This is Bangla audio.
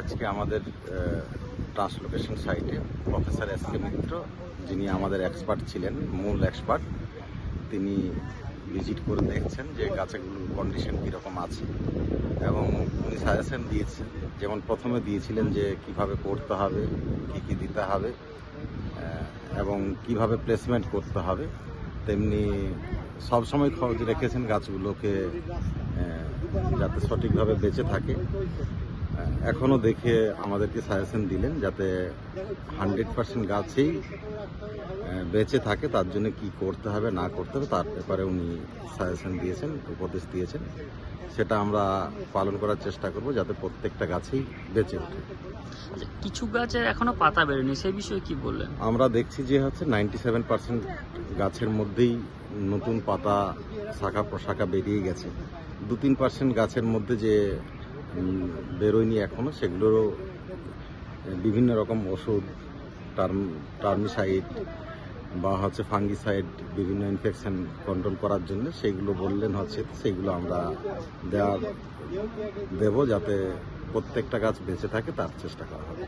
আজকে আমাদের ট্রান্সলোকেশন সাইটে প্রফেসর এস কে মিত্র যিনি আমাদের এক্সপার্ট ছিলেন, মূল এক্সপার্ট তিনি ভিজিট করে দেখছেন যে গাছগুলোর কন্ডিশন কীরকম আছে। এবং উনি সাজেশন দিয়েছেন, যেমন প্রথমে দিয়েছিলেন যে কীভাবে করতে হবে, কী কী দিতে হবে এবং কীভাবে প্লেসমেন্ট করতে হবে, তেমনি সবসময় খোঁজ রেখেছেন গাছগুলোকে যাতে সঠিকভাবে বেঁচে থাকে। এখনও দেখে আমাদেরকে সাজেশন দিলেন যাতে হান্ড্রেড পার্সেন্ট গাছেই বেঁচে থাকে তার জন্য কি করতে হবে না করতে হবে তার ব্যাপারে উনি সাজেশন দিয়েছেন উপদেশ দিয়েছেন। সেটা আমরা পালন করার চেষ্টা করব যাতে প্রত্যেকটা গাছেই বেঁচে ওঠে। আচ্ছা, কিছু গাছের এখনও পাতা বেরোয়নি সেই বিষয়ে কি বললেন? আমরা দেখছি যে হচ্ছে নাইনটি সেভেন পার্সেন্ট গাছের মধ্যেই নতুন পাতা শাখা প্রশাখা বেরিয়ে গেছে। দু তিন পার্সেন্ট গাছের মধ্যে যে বেরোয়নি এখনও সেগুলোরও বিভিন্ন রকম ওষুধ, টার্ম, টার্মিসাইড বা হচ্ছে ফাঙ্গিসাইড, বিভিন্ন ইনফেকশন কন্ট্রোল করার জন্য সেইগুলো বললেন হচ্ছে সেইগুলো আমরা দেওয়ার, দেব যাতে প্রত্যেকটা গাছ বেঁচে থাকে, তার চেষ্টা করা হবে।